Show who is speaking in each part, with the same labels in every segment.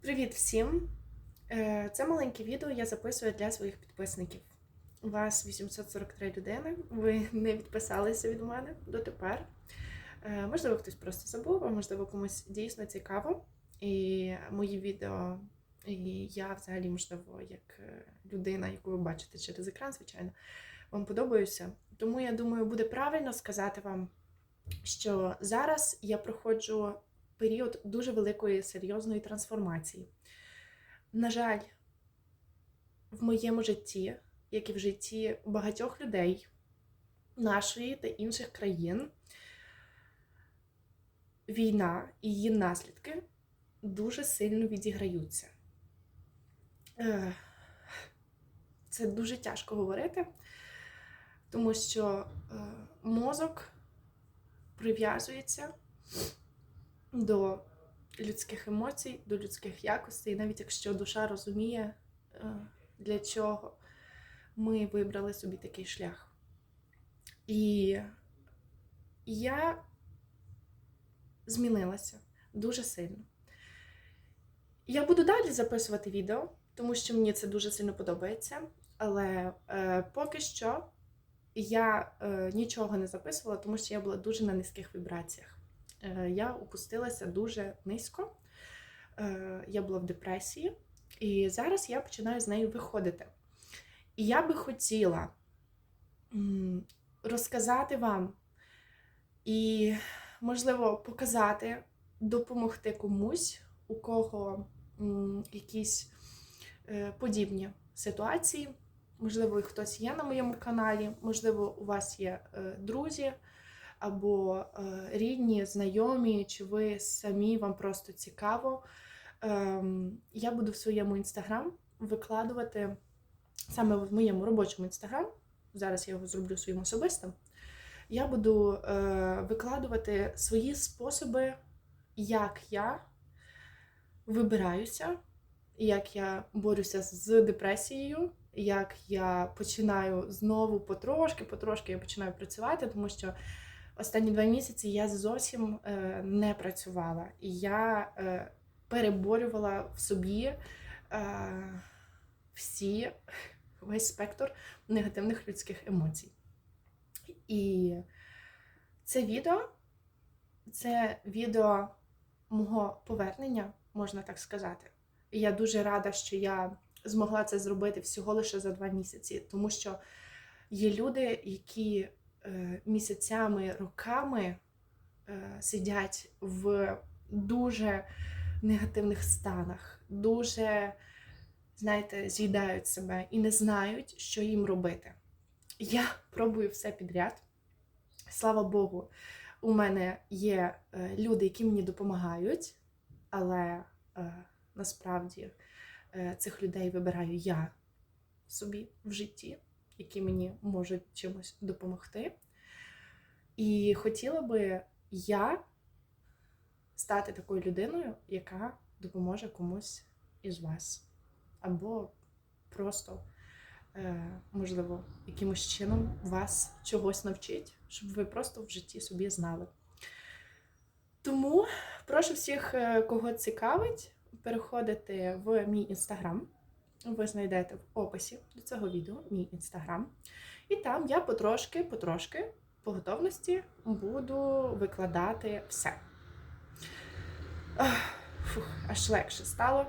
Speaker 1: Привіт всім! Е, Це маленьке відео я записую для своїх підписників. У вас 843 людини. Ви не відписалися від мене дотепер. Е, Можливо, хтось просто забув, а можливо, комусь дійсно цікаво. І мої відео, і я взагалі, можливо, як е, людина, яку ви бачите через екран, звичайно, вам подобаюся. Тому я думаю, буде правильно сказати вам, що зараз я проходжу період дуже великої серйозної трансформації. На жаль, в моєму житті, як і в житті багатьох людей нашої та інших країн, війна і її наслідки дуже сильно відіграються. Е, Це дуже тяжко говорити, тому що е, мозок прив'язується до людських емоцій, до людських якостей, навіть якщо душа розуміє, е, для чого ми вибрали собі такий шлях. І я змінилася дуже сильно. Я буду далі записувати відео, тому що мені це дуже сильно подобається. Але е, поки що я е, нічого не записувала, тому що я була дуже на низьких вібраціях. Е, я опустилася дуже низько. Е, я була в депресії, і зараз я починаю з нею виходити. І я би хотіла розказати вам і, можливо, показати, допомогти комусь, у кого якісь е, подібні ситуації. Можливо, хтось є на моєму каналі, можливо, у вас є друзі або е, рідні, знайомі, чи ви самі вам просто цікаво. Ем, Я буду в своєму інстаграм викладувати саме в моєму робочому інстаграм. Зараз я його зроблю своїм особистим. Я буду е, викладувати свої способи, як я вибираюся, як я борюся з депресією, як я починаю знову потрошки, потрошки я починаю працювати, тому що останні два місяці я зовсім е, не працювала. І я е, переборювала в собі е, всі, весь спектр негативних людських емоцій. І це відео це відео мого повернення, можна так сказати. І я дуже рада, що я змогла це зробити всього лише за два місяці, тому що є люди, які місяцями, роками е, сидять в дуже негативних станах, дуже, знаєте, з'їдають себе і не знають, що їм робити. Я пробую все підряд. Слава Богу, у мене є е, люди, які мені допомагають, але е, насправді е, цих людей вибираю я собі в житті, які мені можуть чимось допомогти. І хотіла би я стати такою людиною, яка допоможе комусь із вас. Або просто, е, можливо, якимось чином вас чогось навчить, щоб ви просто в житті собі знали. Тому прошу всіх, е, кого цікавить, переходити в мій інстаграм. Ви знайдете в описі до цього відео мій інстаграм. І там я потрошки, потрошки по готовності буду викладати все. Фух, аж легше стало.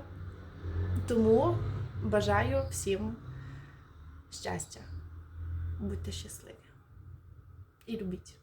Speaker 1: Тому бажаю всім щастя. Будьте щасливі і любіть.